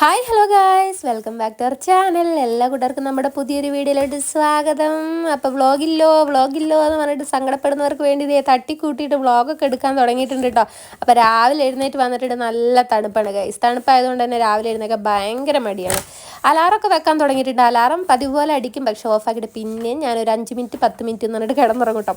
Hi hello guys welcome back to our channel എല്ലാ കൂട്ടർക്കും നമ്മുടെ പുതിയൊരു വീഡിയോയിലോട്ട് സ്വാഗതം. അപ്പോൾ വ്ളോഗില്ലോ വ്ളോഗില്ലോ എന്ന് പറഞ്ഞിട്ട് സങ്കടപ്പെടുന്നവർക്ക് വേണ്ടി ഇതേ തട്ടിക്കൂട്ടിയിട്ട് വ്ളോഗൊക്കെ എടുക്കാൻ തുടങ്ങിയിട്ടുണ്ട് കേട്ടോ അപ്പോൾ രാവിലെ എഴുന്നേറ്റ് വന്നിട്ട് നല്ല തണുപ്പാണ് ഗൈസ് തണുപ്പായതുകൊണ്ട് തന്നെ രാവിലെ എഴുന്നേക്കാൻ ഭയങ്കര മടിയാണ്. അലാറൊക്കെ വെക്കാൻ തുടങ്ങിയിട്ടുണ്ട്. അലാറം പതിവ് പോലെ അടിക്കും. പക്ഷേ ഓഫാക്കിയിട്ട് പിന്നെയും ഞാനൊരു അഞ്ച് മിനിറ്റ് പത്ത് മിനിറ്റ് എന്ന് പറഞ്ഞിട്ട് കിടന്നുറങ്ങും കേട്ടോ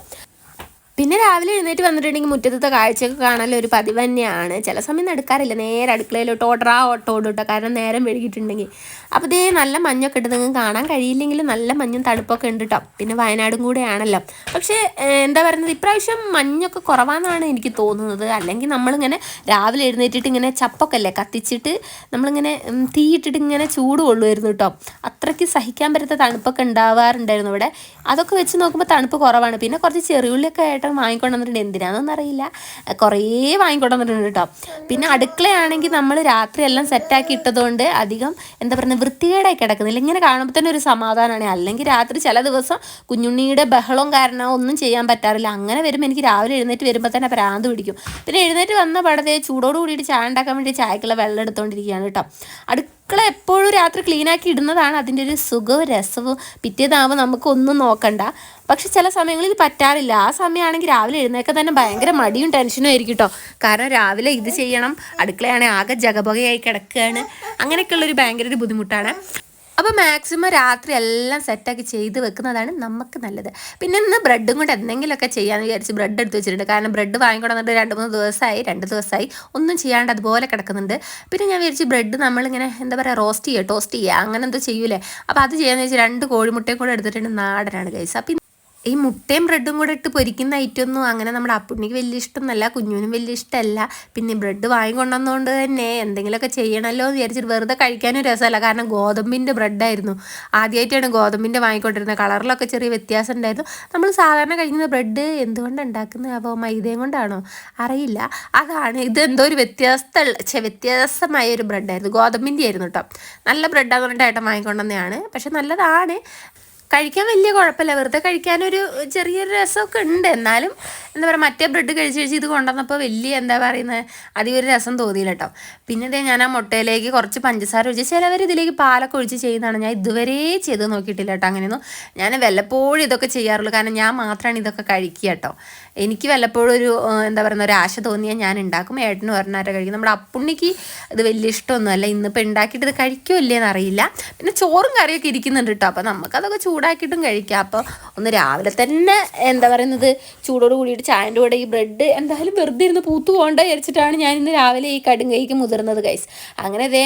പിന്നെ രാവിലെ എഴുന്നേറ്റ് വന്നിട്ടുണ്ടെങ്കിൽ മുറ്റത്തെ കാഴ്ചയൊക്കെ കാണാൻ ഒരു പതിവ് തന്നെയാണ്. ചില സമയം നടക്കാറില്ല. നേരെ അടുക്കളയിലോട്ട് ഓട്ടറാ ഓട്ടോ ഓടിട്ടോ കാരണം നേരം വെഴുകിയിട്ടുണ്ടെങ്കിൽ അപ്പോൾ ഇതേ നല്ല മഞ്ഞൊക്കെ ഇട്ട് നിങ്ങൾക്ക് കാണാൻ കഴിയില്ലെങ്കിലും നല്ല മഞ്ഞും തണുപ്പൊക്കെ ഉണ്ട് കേട്ടോ പിന്നെ വയനാടും കൂടെയാണല്ലോ. പക്ഷേ എന്താ പറയുന്നത്? ഇപ്രാവശ്യം മഞ്ഞൊക്കെ കുറവാണെന്നാണ് എനിക്ക് തോന്നുന്നത്. അല്ലെങ്കിൽ നമ്മളിങ്ങനെ രാവിലെ എഴുന്നേറ്റിട്ട് ഇങ്ങനെ ചപ്പൊക്കെ അല്ലേ കത്തിച്ചിട്ട് നമ്മളിങ്ങനെ തീയിട്ടിട്ട് ഇങ്ങനെ ചൂട് കൊള്ളുമായിരുന്നു കേട്ടോ അത്രയ്ക്ക് സഹിക്കാൻ പറ്റാത്ത തണുപ്പൊക്കെ ഉണ്ടാവാറുണ്ടായിരുന്നു ഇവിടെ. അതൊക്കെ വെച്ച് നോക്കുമ്പോൾ തണുപ്പ് കുറവാണ്. പിന്നെ കുറച്ച് ചെറിയുള്ളിയൊക്കെ ആയിട്ട് വാങ്ങിക്കൊണ്ട് വന്നിട്ടുണ്ട്. എന്തിനാണെന്നൊന്നും അറിയില്ല. കുറേ വാങ്ങിക്കൊണ്ട് വന്നിട്ടുണ്ട് കേട്ടോ. പിന്നെ അടുക്കളയാണെങ്കിൽ നമ്മൾ രാത്രി എല്ലാം സെറ്റാക്കി ഇട്ടതുകൊണ്ട് അധികം എന്താ പറയുക വൃത്തികേടായി കിടക്കുന്നില്ല. ഇങ്ങനെ കാണുമ്പോൾ തന്നെ ഒരു സമാധാനമാണ് അല്ലെങ്കിൽ രാത്രി ചില ദിവസം കുഞ്ഞുണ്ണിയുടെ ബഹളവും കാരണം ഒന്നും ചെയ്യാൻ പറ്റാറില്ല. അങ്ങനെ വരുമ്പോൾ എനിക്ക് രാവിലെ എഴുന്നേറ്റ് വരുമ്പോൾ തന്നെ പ്രാന്ത് പിടിക്കും. പിന്നെ എഴുന്നേറ്റ് വന്ന പടത്തെ ചൂടോട് കൂടിയിട്ട് ചായ ഉണ്ടാക്കാൻ വേണ്ടി ചായക്കുള്ള വെള്ളം എടുത്തുകൊണ്ടിരിക്കുകയാണ് കേട്ടോ. അടുക്കള എപ്പോഴും രാത്രി ക്ലീനാക്കി ഇടുന്നതാണ് അതിന്റെ ഒരു സുഖവും രസവും. പിറ്റേതാകുമ്പോൾ നമുക്കൊന്നും നോക്കണ്ട. പക്ഷെ ചില സമയങ്ങളിൽ പറ്റാറില്ല. ആ സമയമാണെങ്കിൽ രാവിലെ എഴുന്നേക്കാൻ തന്നെ ഭയങ്കര മടിയും ടെൻഷനും ആയിരിക്കും കേട്ടോ കാരണം രാവിലെ ഇത് ചെയ്യണം. അടുക്കളയാണെങ്കിൽ ആകെ ജഗബുകയായി കിടക്കുകയാണ് അങ്ങനെയൊക്കെയുള്ളൊരു ഭയങ്കര ഒരു ബുദ്ധിമുട്ടാണ്. അപ്പോൾ മാക്സിമം രാത്രി എല്ലാം സെറ്റാക്കി ചെയ്ത് വെക്കുന്നതാണ് നമുക്ക് നല്ലത്. പിന്നെ ഇന്ന് ബ്രെഡും കൊണ്ട് എന്തെങ്കിലുമൊക്കെ ചെയ്യാമെന്ന് വിചാരിച്ച് ബ്രെഡ് എടുത്ത് വെച്ചിട്ടുണ്ട്. കാരണം ബ്രെഡ് വാങ്ങിക്കൊണ്ടു വന്നിട്ട് രണ്ട് മൂന്ന് ദിവസമായി രണ്ട് ദിവസമായി. ഒന്നും ചെയ്യാണ്ട് അതുപോലെ കിടക്കുന്നുണ്ട്. പിന്നെ ഞാൻ വിചാരിച്ച് ബ്രെഡ് നമ്മളിങ്ങനെ എന്താ പറയുക റോസ്റ്റ് ചെയ്യുക ടോസ്റ്റ് ചെയ്യുക അങ്ങനെ എന്തോ ചെയ്യൂലേ? അപ്പോൾ അത് ചെയ്യാമെന്ന് വെച്ചാൽ രണ്ട് കോഴിമുട്ടയും കൂടെ എടുത്തിട്ടുണ്ട് നാടനാണ് കഴിച്ചത് അപ്പം ഈ മുട്ടയും ബ്രെഡും കൂടെ ഇട്ട് പൊരിക്കുന്ന ഐറ്റമൊന്നും അങ്ങനെ നമ്മുടെ അപ്പുണ്ണിക്ക് വലിയ ഇഷ്ടമൊന്നുമല്ല കുഞ്ഞുവിനും വലിയ ഇഷ്ടമല്ല. പിന്നെ ബ്രെഡ് വാങ്ങിക്കൊണ്ടുവന്നുകൊണ്ട് തന്നെ എന്തെങ്കിലുമൊക്കെ ചെയ്യണമല്ലോ എന്ന് വിചാരിച്ചിട്ട് വെറുതെ കഴിക്കാനും രസമല്ല. കാരണം ഗോതമ്പിന്റെ ബ്രെഡായിരുന്നു ആദ്യമായിട്ടാണ് ഗോതമ്പിന്റെ വാങ്ങിക്കൊണ്ടിരുന്നത്. കളറിലൊക്കെ ചെറിയ വ്യത്യാസം ഉണ്ടായിരുന്നു. നമ്മൾ സാധാരണ കഴിക്കുന്ന ബ്രെഡ് എന്തുകൊണ്ട് ഉണ്ടാക്കുന്നത്? അപ്പോൾ മൈദയും കൊണ്ടാണോ? അറിയില്ല. അതാണ് ഇതെന്തോ ഒരു വ്യത്യസ്ത വ്യത്യാസമായ ഒരു ബ്രെഡായിരുന്നു ഗോതമ്പിന്റെ ആയിരുന്നു കേട്ടോ. നല്ല ബ്രെഡാന്ന് പറഞ്ഞിട്ട് ഏട്ടൻ വാങ്ങിക്കൊണ്ടുവന്നതാണ്. പക്ഷെ നല്ലതാണ്. കഴിക്കാൻ വലിയ കുഴപ്പമില്ല. വെറുതെ കഴിക്കാനൊരു ചെറിയൊരു രസമൊക്കെ ഉണ്ട്. എന്നാലും എന്താ പറയുക മറ്റേ ബ്രെഡ് കഴിച്ച് കഴിച്ച് ഇത് കൊണ്ടുവന്നപ്പോൾ വലിയ എന്താ പറയുന്നത് അധികം ഒരു രസം തോന്നിയില്ല കേട്ടോ പിന്നെ ഇതേ ഞാൻ ആ മുട്ടയിലേക്ക് കുറച്ച് പഞ്ചസാര ഒഴിച്ച് ചിലവർ ഇതിലേക്ക് പാലൊക്കെ ഒഴിച്ച് ചെയ്യുന്നതാണ്. ഞാൻ ഇതുവരെ ചെയ്ത് നോക്കിയിട്ടില്ല കേട്ടോ അങ്ങനെയൊന്നും ഞാൻ വല്ലപ്പോഴും ഇതൊക്കെ ചെയ്യാറുള്ളൂ. കാരണം ഞാൻ മാത്രമാണ് ഇതൊക്കെ കഴിക്കുക കേട്ടോ എനിക്ക് വല്ലപ്പോഴും ഒരു എന്താ പറയുന്ന ഒരു ആശ തോന്നിയാൽ ഞാൻ ഉണ്ടാക്കും. ഏട്ടനും പറഞ്ഞാരെ കഴിക്കും. നമ്മുടെ അപ്പുണ്ണിക്ക് ഇത് വലിയ ഇഷ്ടമൊന്നുമല്ല. ഇന്നിപ്പോൾ ഉണ്ടാക്കിയിട്ട് ഇത് കഴിക്കുമല്ലേ എന്നറിയില്ല പിന്നെ ചോറും കറിയൊക്കെ ഇരിക്കുന്നുണ്ട് കേട്ടോ അപ്പോൾ നമുക്കതൊക്കെ ചൂടാക്കിയിട്ടും കഴിക്കാം. അപ്പോൾ ഒന്ന് രാവിലെ തന്നെ എന്താ പറയുന്നത് ചൂടോട് കൂടിയിട്ട് ചായന്റെ കൂടെ ഈ ബ്രെഡ് എന്തായാലും വെറുതെ ഇരുന്ന് പൂത്തു പോകണ്ട വിചാരിച്ചിട്ടാണ് ഞാൻ ഇന്ന് രാവിലെ ഈ കടുങ്കൈക്ക് മുതിർന്നത് ഗൈസ് അങ്ങനെ ഇതേ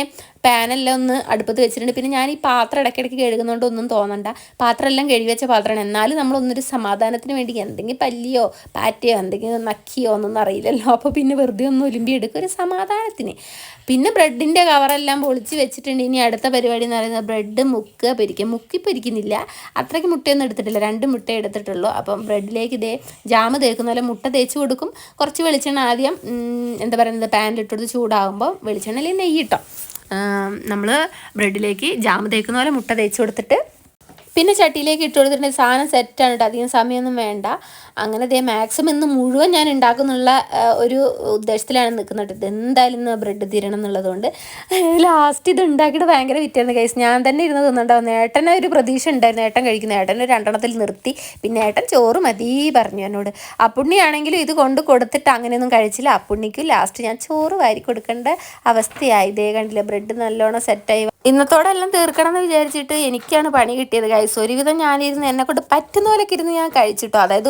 പാനെല്ലാം ഒന്ന് അടുപ്പത്ത് വെച്ചിട്ടുണ്ട്. പിന്നെ ഞാൻ ഈ പാത്രം ഇടയ്ക്കിടയ്ക്ക് കഴുകുന്നതുകൊണ്ട് ഒന്നും തോന്നണ്ട. പാത്രം എല്ലാം കഴുകി വെച്ച പാത്രമാണ്. എന്നാലും നമ്മളൊന്നൊരു സമാധാനത്തിന് വേണ്ടി എന്തെങ്കിലും പല്ലിയോ പാറ്റയോ എന്തെങ്കിലും നക്കിയോ ഒന്നും അറിയില്ലല്ലോ. അപ്പോൾ പിന്നെ വെറുതെ ഒന്ന് ഒലുമ്പി എടുക്കും. ഒരു സമാധാനത്തിന്. പിന്നെ ബ്രെഡിന്റെ കവറെല്ലാം പൊളിച്ച് വെച്ചിട്ടുണ്ട്. ഇനി അടുത്ത പരിപാടി എന്ന് പറയുന്നത് ബ്രെഡ് മുക്കുക പൊരിക്കുക മുക്കി പൊരിക്കുന്നില്ല. അത്രയ്ക്ക് മുട്ടയൊന്നും എടുത്തിട്ടില്ല. രണ്ട് മുട്ട എടുത്തിട്ടുള്ളൂ. അപ്പം ബ്രെഡിലേക്ക് ഇതേ ജാമ് തേക്കുന്ന പോലെ മുട്ട തേച്ച് കൊടുക്കും. കുറച്ച് വെളിച്ചെണ്ണ ആദ്യം എന്താ പറയുന്നത് പാനിലിട്ടെടുത്ത് ചൂടാകുമ്പോൾ വെളിച്ചെണ്ണയിൽ നെയ്യ് ഇട്ടോ. നമ്മൾ ബ്രെഡിലേക്ക് ജാമ് തേക്കുന്ന പോലെ മുട്ട തേച്ച് കൊടുത്തിട്ട് പിന്നെ ചട്ടിയിലേക്ക് ഇട്ട് കൊടുത്തിട്ടുണ്ടെങ്കിൽ സാധനം സെറ്റാണ് കേട്ടോ അധികം സമയമൊന്നും വേണ്ട. അങ്ങനെ ദേ മാക്സിമം ഇന്ന് മുഴുവൻ ഞാൻ ഉണ്ടാക്കുന്നുള്ള ഒരു ഉദ്ദേശത്തിലാണ് നിൽക്കുന്നത് ഇത് എന്തായാലും ഇന്ന് ബ്രെഡ് തീരണം എന്നുള്ളതുകൊണ്ട്. ലാസ്റ്റ് ഇത് ഉണ്ടാക്കിയിട്ട് ഭയങ്കര വിറ്റായിരുന്നു കേസ് ഞാൻ തന്നെ ഇരുന്ന് തിന്നുണ്ടാവുന്നു ഏട്ടനെ ഒരു പ്രതീക്ഷ ഉണ്ടായിരുന്നു. ഏട്ടൻ കഴിക്കുന്ന. ഏട്ടൻ ഒരു രണ്ടെണ്ണത്തിൽ നിർത്തി. പിന്നെ ഏട്ടൻ ചോറ് മതി പറഞ്ഞു എന്നോട്. അപ്പുണ്ണിയാണെങ്കിലും ഇത് കൊണ്ട് കൊടുത്തിട്ട് അങ്ങനെയൊന്നും കഴിച്ചില്ല. അപ്പുണ്ണിക്ക് ലാസ്റ്റ് ഞാൻ ചോറ് വാരി കൊടുക്കേണ്ട അവസ്ഥയായി. ഇതേ കണ്ടില്ല ബ്രെഡ് നല്ലോണം സെറ്റായി ഇന്നത്തോടെ എല്ലാം തീർക്കണം എന്ന് വിചാരിച്ചിട്ട് എനിക്കാണ് പണി കിട്ടിയത് കൈസ് ഒരുവിധം ഞാനിരുന്ന് എന്നെ കൊണ്ട് പറ്റുന്ന പോലെയൊക്കെ ഇരുന്ന് ഞാൻ കഴിച്ചിട്ടോ. അതായത്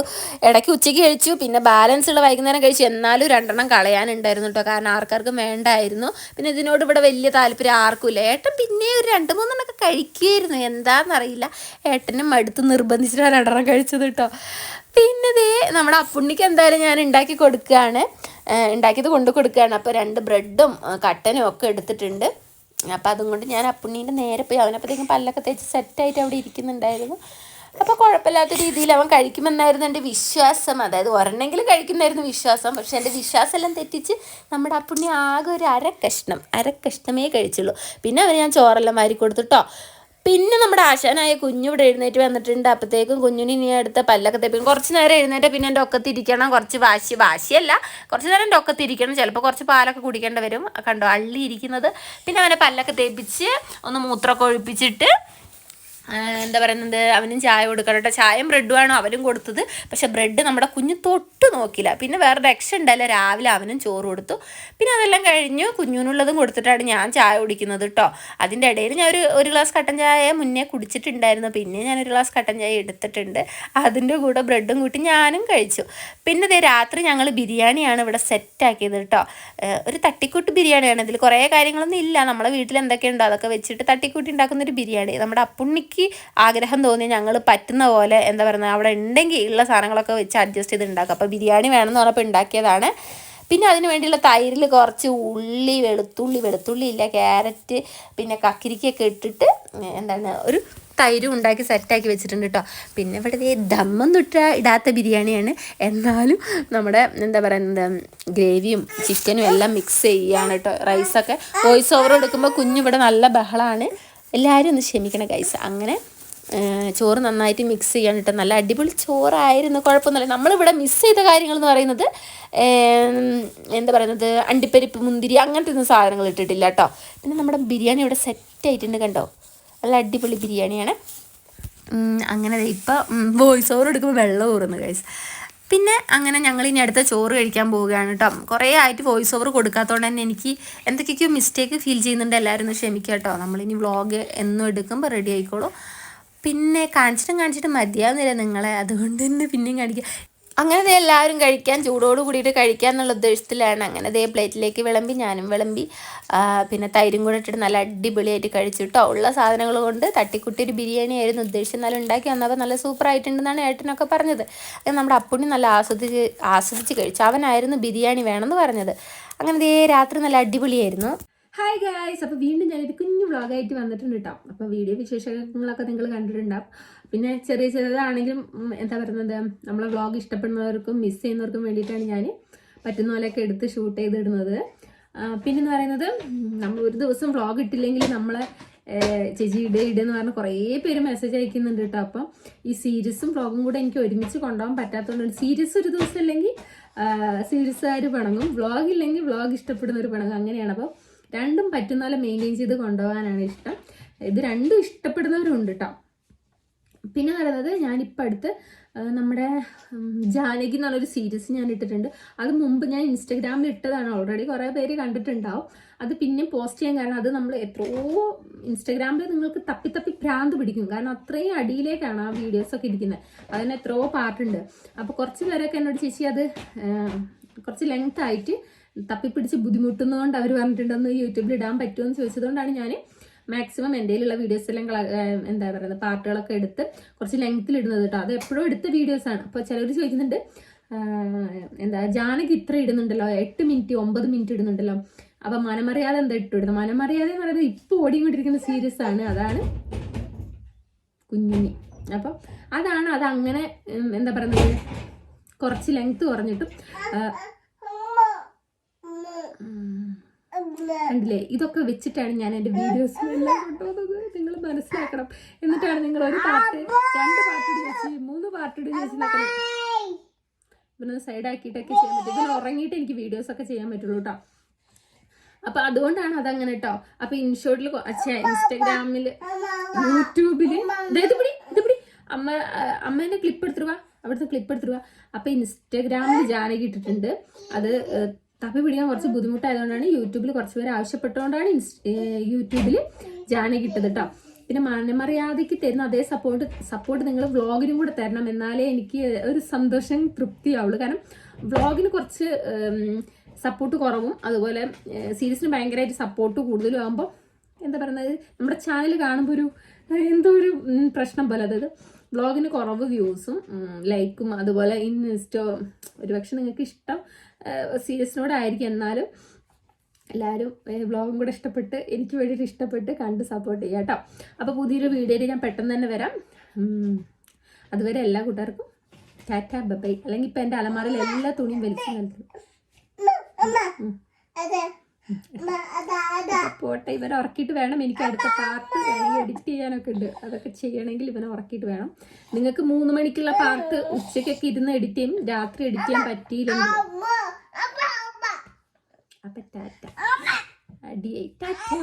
ഇടയ്ക്ക് ഉച്ചയ്ക്ക് കഴിച്ചു പിന്നെ ബാലൻസ് ഉള്ള വൈകുന്നേരം കഴിച്ചു. എന്നാലും രണ്ടെണ്ണം കളയാനുണ്ടായിരുന്നു കേട്ടോ കാരണം ആർക്കാർക്കും വേണ്ടായിരുന്നു. പിന്നെ ഇതിനോട് ഇവിടെ വലിയ താല്പര്യം ആർക്കും ഇല്ല ഏട്ടൻ പിന്നെ ഒരു രണ്ട് മൂന്നെണ്ണമൊക്കെ കഴിക്കുമായിരുന്നു എന്താണെന്നറിയില്ല ഏട്ടനും മടുത്ത് നിർബന്ധിച്ചിട്ടാണ് രണ്ടെണ്ണം കഴിച്ചത് കേട്ടോ പിന്നെ ദേ നമ്മുടെ അപ്പുണ്ണിക്ക് എന്തായാലും ഞാൻ ഉണ്ടാക്കി കൊടുക്കുകയാണ്. ഉണ്ടാക്കിയത് കൊണ്ട് കൊടുക്കുകയാണ്. അപ്പോൾ രണ്ട് ബ്രെഡും കട്ടനും ഒക്കെ എടുത്തിട്ടുണ്ട്. അപ്പോൾ അതും കൊണ്ട് ഞാൻ അപ്പുണ്ണീന്റെ നേരെ പോയി. അവനപ്പോഴത്തേക്കും പല്ലൊക്കെ തേച്ച് സെറ്റായിട്ട് അവിടെ ഇരിക്കുന്നുണ്ടായിരുന്നു. അപ്പോൾ കുഴപ്പമില്ലാത്ത രീതിയിൽ അവൻ കഴിക്കുമെന്നായിരുന്നു എന്റെ വിശ്വാസം. അതായത് ഒരെണ്ണെങ്കിലും കഴിക്കുന്നായിരുന്നു വിശ്വാസം. പക്ഷെ എന്റെ വിശ്വാസം എല്ലാം തെറ്റിച്ച് നമ്മുടെ അപ്പുണ്ണി ആകെ ഒരു അര കഷ്ണം അര കഷ്ണമേ കഴിച്ചുള്ളൂ. പിന്നെ അവന് ഞാൻ ചോറെല്ലാം വാരി കൊടുത്തുട്ടോ. പിന്നെ നമ്മുടെ ആശാനായ കുഞ്ഞു ഇവിടെ എഴുന്നേറ്റ് വന്നിട്ടുണ്ട്. അപ്പോഴത്തേക്കും കുഞ്ഞിന് ഇനി അടുത്ത പല്ലൊക്കെ തേപ്പിക്കും. കുറച്ച് നേരം എഴുന്നേറ്റ് പിന്നെ എന്റെ ഒക്കത്തിരിക്കണം കുറച്ച് വാശി വാശിയല്ല. കുറച്ച് നേരം എന്റെ ഒക്കത്തിരിക്കണം ചിലപ്പോൾ കുറച്ച് പാലൊക്കെ കുടിക്കേണ്ടി വരും. കണ്ടോ അള്ളി ഇരിക്കുന്നത്. പിന്നെ അവനെ പല്ലൊക്കെ തേപ്പിച്ച് ഒന്ന് മൂത്രമൊക്കെ ഒഴിപ്പിച്ചിട്ട് എന്താ പറയുന്നത്? അവനും ചായ കൊടുക്കണം കേട്ടോ ചായയും ആണോ അവനും കൊടുത്തത്. പക്ഷേ ബ്രെഡ് നമ്മുടെ കുഞ്ഞ് തൊട്ട് നോക്കില്ല പിന്നെ വേറെ രക്ഷ ഉണ്ടല്ലോ രാവിലെ അവനും ചോറ് കൊടുത്തു. പിന്നെ അതെല്ലാം കഴിഞ്ഞു. കുഞ്ഞുനുള്ളതും കൊടുത്തിട്ടാണ് ഞാൻ ചായ കുടിക്കുന്നത് കേട്ടോ അതിന്റെ ഇടയിൽ ഞാൻ ഒരു ഒരു ഗ്ലാസ് കട്ടൻ ചായ മുന്നേ കുടിച്ചിട്ടുണ്ടായിരുന്നു. പിന്നെ ഞാൻ ഒരു ഗ്ലാസ് കട്ടൻ ചായ എടുത്തിട്ടുണ്ട്. അതിന്റെ കൂടെ ബ്രെഡും കൂട്ടി ഞാനും കഴിച്ചു. പിന്നെ ഇതേ രാത്രി ഞങ്ങൾ ബിരിയാണിയാണ് ഇവിടെ സെറ്റാക്കിയത് കേട്ടോ ഒരു തട്ടിക്കൂട്ട് ബിരിയാണിയാണ്. ഇതിൽ കുറേ കാര്യങ്ങളൊന്നും ഇല്ല. നമ്മളെ വീട്ടിൽ എന്തൊക്കെയുണ്ടോ അതൊക്കെ വെച്ചിട്ട് തട്ടിക്കൂട്ടി ഉണ്ടാക്കുന്നൊരു ബിരിയാണി. നമ്മുടെ അപ്പുണ്ണിക്ക് ആഗ്രഹം തോന്നി ഞങ്ങൾ പറ്റുന്ന പോലെ എന്താ പറയുന്നത് അവിടെ ഉണ്ടെങ്കിൽ ഉള്ള സാധനങ്ങളൊക്കെ വെച്ച് അഡ്ജസ്റ്റ് ചെയ്ത് ഉണ്ടാക്കുക അപ്പോൾ ബിരിയാണി വേണമെന്ന് പറഞ്ഞപ്പോൾ ഉണ്ടാക്കിയതാണ്. പിന്നെ അതിന് വേണ്ടിയുള്ള തൈരിൽ കുറച്ച് ഉള്ളി വെളുത്തുള്ളി വെളുത്തുള്ളി ഇല്ല ക്യാരറ്റ് പിന്നെ കക്കിരിക്കൊക്കെ ഇട്ടിട്ട് എന്താണ് ഒരു തൈരും ഉണ്ടാക്കി സെറ്റാക്കി വെച്ചിട്ടുണ്ട് കേട്ടോ പിന്നെ ഇവിടെ ദമ്മം തൊട്ട ഇടാത്ത ബിരിയാണിയാണ്. എന്നാലും നമ്മുടെ എന്താ പറയുന്നത് ഗ്രേവിയും ചിക്കനും എല്ലാം മിക്സ് ചെയ്യുകയാണ് കേട്ടോ റൈസൊക്കെ വോയിസ് ഓവർ എടുക്കുമ്പോൾ കുഞ്ഞിവിടെ നല്ല ബഹളമാണ് എല്ലാവരും ഒന്ന് ക്ഷമിക്കണം ഗൈസ് അങ്ങനെ ചോറ് നന്നായിട്ട് മിക്സ് ചെയ്യാൻ കേട്ടോ നല്ല അടിപൊളി ചോറായിരുന്നു. കുഴപ്പമൊന്നുമില്ല. നമ്മളിവിടെ മിസ് ചെയ്ത കാര്യങ്ങൾ എന്ന് പറയുന്നത് എന്താ പറയുന്നത് അണ്ടിപ്പരിപ്പ് മുന്തിരി അങ്ങനത്തെ ഒന്നും സാധനങ്ങൾ ഇട്ടിട്ടില്ല കേട്ടോ പിന്നെ നമ്മുടെ ബിരിയാണി ഇവിടെ സെറ്റ് ആയിട്ടുണ്ട് കണ്ടോ? നല്ല അടിപൊളി ബിരിയാണിയാണ്. അങ്ങനെ ഇപ്പം വോയിസ് ഓവർ എടുക്കുമ്പോൾ വെള്ളം ഊറുന്നു ഗൈസ് പിന്നെ അങ്ങനെ ഞങ്ങൾ ഇനി അടുത്ത ചോറ് കഴിക്കാൻ പോവുകയാണ് കേട്ടോ കുറേ ആയിട്ട് വോയിസ് ഓവർ കൊടുക്കാത്തതുകൊണ്ട് തന്നെ എനിക്ക് എന്തൊക്കെയൊക്കെയോ മിസ്റ്റേക്ക് ഫീൽ ചെയ്യുന്നുണ്ട് എല്ലാവരും ഒന്ന് ക്ഷമിക്കുക കേട്ടോ നമ്മളിനി വ്ളോഗ് എന്നും എടുക്കുമ്പോൾ റെഡി ആയിക്കോളൂ. പിന്നെ കാണിച്ചിട്ടും കാണിച്ചിട്ടും മതിയാവുന്നില്ല നിങ്ങളെ. അതുകൊണ്ട് തന്നെ പിന്നെയും കാണിക്കുക അങ്ങനെ ദേ എല്ലാവരും കഴിക്കാൻ ചൂടോട് കൂടിയിട്ട് കഴിക്കാൻ എന്നുള്ള ഉദ്ദേശത്തിലാണ്. അങ്ങനെ ദേ പ്ലേറ്റിലേക്ക് വിളമ്പി ഞാനും വിളമ്പി പിന്നെ തൈരും കൂടെ ഇട്ടിട്ട് നല്ല അടിപൊളിയായിട്ട് കഴിച്ചു കേട്ടോ ഉള്ള സാധനങ്ങൾ കൊണ്ട് തട്ടിക്കുട്ടി ഒരു ബിരിയാണി ആയിരുന്നു ഉദ്ദേശിച്ച് എന്നാലും ഉണ്ടാക്കി വന്നപ്പോൾ നല്ല സൂപ്പർ ആയിട്ടുണ്ടെന്നാണ് ഏട്ടനൊക്കെ പറഞ്ഞത്. നമ്മുടെ അപ്പുണ്ണി നല്ല ആസ്വദിച്ച് ആസ്വദിച്ച് കഴിച്ചു. അവനായിരുന്നു ബിരിയാണി വേണമെന്ന് പറഞ്ഞത്. അങ്ങനെ ദേ രാത്രി നല്ല അടിപൊളിയായിരുന്നു. ഹായ് ഗായ്സ് അപ്പോൾ വീണ്ടും ഞാനൊരു കുഞ്ഞു വ്ളോഗായിട്ട് വന്നിട്ടുണ്ട് കേട്ടോ അപ്പോൾ വീഡിയോ വിശേഷങ്ങളൊക്കെ നിങ്ങൾ കണ്ടിട്ടുണ്ടാവും. പിന്നെ ചെറിയ ചെറിയതാണെങ്കിലും എന്താ പറയുന്നത് നമ്മളെ വ്ളോഗ് ഇഷ്ടപ്പെടുന്നവർക്കും മിസ് ചെയ്യുന്നവർക്കും വേണ്ടിയിട്ടാണ് ഞാൻ പറ്റുന്ന പോലെയൊക്കെ എടുത്ത് ഷൂട്ട് ചെയ്തിടുന്നത്. പിന്നെന്ന് പറയുന്നത് നമ്മൾ ഒരു ദിവസം വ്ളോഗ് ഇട്ടില്ലെങ്കിൽ നമ്മളെ ചേച്ചി ഇട ഇടെന്ന് പറഞ്ഞ് കുറേ പേര് മെസ്സേജ് അയക്കുന്നുണ്ട് കേട്ടോ. അപ്പം ഈ സീരീസും വ്ളോഗും കൂടെ എനിക്ക് ഒരുമിച്ച് കൊണ്ടുപോകാൻ പറ്റാത്തതുകൊണ്ട് സീരീസ് ഒരു ദിവസം ഇല്ലെങ്കിൽ സീരീസുകാർ പിണങ്ങും. വ്ളോഗ് ഇല്ലെങ്കിൽ വ്ളോഗ് ഒരു പിണങ്ങും. അങ്ങനെയാണ്. അപ്പോൾ രണ്ടും പറ്റുന്ന പോലെ മെയിന്റെയിൻ ചെയ്ത് കൊണ്ടുപോകാനാണ് ഇഷ്ടം. ഇത് രണ്ടും ഇഷ്ടപ്പെടുന്നവരുണ്ട് കേട്ടോ. പിന്നെ പറയുന്നത് ഞാനിപ്പോൾ അടുത്ത് നമ്മുടെ ജാനകി എന്നുള്ളൊരു സീരീസ് ഞാൻ ഇട്ടിട്ടുണ്ട്. അത് മുമ്പ് ഞാൻ ഇൻസ്റ്റഗ്രാമിൽ ഇട്ടതാണ് ഓൾറെഡി കുറേ പേര് കണ്ടിട്ടുണ്ടാവും. അത് പിന്നെ പോസ്റ്റ് ചെയ്യാൻ കാരണം അത് നമ്മൾ എത്രയോ ഇൻസ്റ്റഗ്രാമിൽ നിങ്ങൾക്ക് തപ്പി തപ്പി ഭ്രാന്ത് പിടിക്കും. കാരണം അത്രയും അടിയിലേക്കാണ് ആ വീഡിയോസൊക്കെ ഇരിക്കുന്നത്. അതിന് എത്രയോ പാർട്ടുണ്ട് അപ്പോൾ കുറച്ച് പേരൊക്കെ എന്നോട് ചേച്ചി അത് കുറച്ച് ലെങ്ത് ആയിട്ട് തപ്പിപ്പിടിച്ച് ബുദ്ധിമുട്ടുന്നതുകൊണ്ട് അവർ പറഞ്ഞിട്ടുണ്ടെന്ന് യൂട്യൂബിൽ ഇടാൻ പറ്റുമെന്ന് ചോദിച്ചതുകൊണ്ടാണ് ഞാൻ മാക്സിമം എന്റെ വീഡിയോസ് എല്ലാം എന്താ പറയുന്നത് പാർട്ടുകളൊക്കെ എടുത്ത് കുറച്ച് ലെങ്ത്തിൽ ഇടുന്നത് കേട്ടോ അത് എപ്പോഴും എടുത്ത വീഡിയോസ് ആണ്. അപ്പോൾ ചിലർ ചോദിക്കുന്നുണ്ട് എന്താ ജാനകി ഇത്ര ഇടുന്നുണ്ടല്ലോ എട്ട് മിനിറ്റ് ഒമ്പത് മിനിറ്റ് ഇടുന്നുണ്ടല്ലോ. അപ്പം മനമറിയാതെ എന്താ ഇട്ടു ഇടുന്നത്? മനമറിയാതെ എന്ന് പറയുന്നത് ഇപ്പോൾ ഓടിക്കൊണ്ടിരിക്കുന്ന സീരിയസ് ആണ്. അതാണ് കുഞ്ഞുണ്ണി. അപ്പം അതാണ് അത് അങ്ങനെ എന്താ പറയുന്നത് കുറച്ച് ലെങ്ത് കുറഞ്ഞിട്ടും കണ്ടില്ലേ? ഇതൊക്കെ വെച്ചിട്ടാണ് ഞാൻ എന്റെ വീഡിയോസ് എല്ലാം കൊണ്ടുപോകുന്നത്. നിങ്ങൾ മനസ്സിലാക്കണം. എന്നിട്ടാണ് നിങ്ങൾ ഒരു പാട്ട് രണ്ട് പാട്ട് ചേച്ചി മൂന്ന് പാട്ട് ചോദിച്ചെന്നൊക്കെ ഇവനൊന്ന് സൈഡ് ആക്കിയിട്ടൊക്കെ ചെയ്യാൻ പറ്റും. ഇവൻ ഉറങ്ങിയിട്ട് എനിക്ക് വീഡിയോസ് ഒക്കെ ചെയ്യാൻ പറ്റുള്ളൂ കേട്ടോ അപ്പൊ അതുകൊണ്ടാണ് അതങ്ങനെ കേട്ടോ അപ്പൊ ഇൻഷോട്ടിൽ ഇൻസ്റ്റാഗ്രാമിൽ യൂട്യൂബിൽ ഇത് പിടി ഇത് പിടി. അമ്മ എന്നെ അമ്മേന്റെ ക്ലിപ്പ് എടുത്തിരുവാ അവിടുത്തെ ക്ലിപ്പ് എടുത്തിരുവാ അപ്പൊ ഇൻസ്റ്റാഗ്രാമിൽ ജാനകി ഇട്ടിട്ടുണ്ട്. അത് തപ്പി പിടിക്കാൻ കുറച്ച് ബുദ്ധിമുട്ടായതുകൊണ്ടാണ് യൂട്യൂബിൽ കുറച്ച് പേര് ആവശ്യപ്പെട്ടുകൊണ്ടാണ് യൂട്യൂബിൽ ജാനകി കിട്ടത് കേട്ടോ പിന്നെ മനമറിയാതെക്ക് തരുന്ന അതേ സപ്പോർട്ട് സപ്പോർട്ട് നിങ്ങൾ വ്ളോഗിനും കൂടെ തരണം എന്നാലേ എനിക്ക് ഒരു സന്തോഷം തൃപ്തിയാവുള്ളൂ. കാരണം വ്ളോഗിന് കുറച്ച് സപ്പോർട്ട് കുറവും. അതുപോലെ സീരീസിന് ഭയങ്കരമായിട്ട് സപ്പോർട്ട് കൂടുതലും ആകുമ്പോൾ എന്താ പറയുന്നത് നമ്മുടെ ചാനൽ കാണുമ്പോൾ ഒരു എന്തോ ഒരു പ്രശ്നം പോലെ. അതായത് വ്ളോഗിന് കുറവ് വ്യൂസും ലൈക്കും അതുപോലെ ഇൻസ്റ്റോ ഒരുപക്ഷെ നിങ്ങൾക്ക് ഇഷ്ടം സീരീസിനോടായിരിക്കും എന്നാലും എല്ലാവരും വ്ളോഗും കൂടെ ഇഷ്ടപ്പെട്ട് എനിക്ക് വേണ്ടിയിട്ട് ഇഷ്ടപ്പെട്ട് കണ്ട് സപ്പോർട്ട് ചെയ്യാം കേട്ടോ. അപ്പോൾ പുതിയൊരു വീഡിയോയിൽ ഞാൻ പെട്ടെന്ന് തന്നെ വരാം. അതുവരെ എല്ലാ കൂട്ടുകാർക്കും ടാറ്റ ബബൈ അല്ലെങ്കിൽ ഇപ്പം എന്റെ അലമാരയിൽ എല്ലാ തുണിയും വലിച്ചു നൽകും പോട്ടെ ഇവനെ ഉറക്കിയിട്ട് വേണം. എനിക്ക് അടുത്ത പാർട്ട് വേണമെങ്കിൽ എഡിറ്റ് ചെയ്യാനൊക്കെ ഉണ്ട്. അതൊക്കെ ചെയ്യണമെങ്കിൽ ഇവനെ ഉറക്കിയിട്ട് വേണം. നിങ്ങൾക്ക് മൂന്ന് മണിക്കുള്ള പാർട്ട് ഉച്ചയ്ക്കൊക്കെ ഇരുന്ന് എഡിറ്റ് ചെയ്യും. രാത്രി എഡിറ്റ് ചെയ്യാൻ പറ്റിയില്ലെങ്കിൽ അപ്പൊ ടാറ്റ. അടിയായി. ടാറ്റ.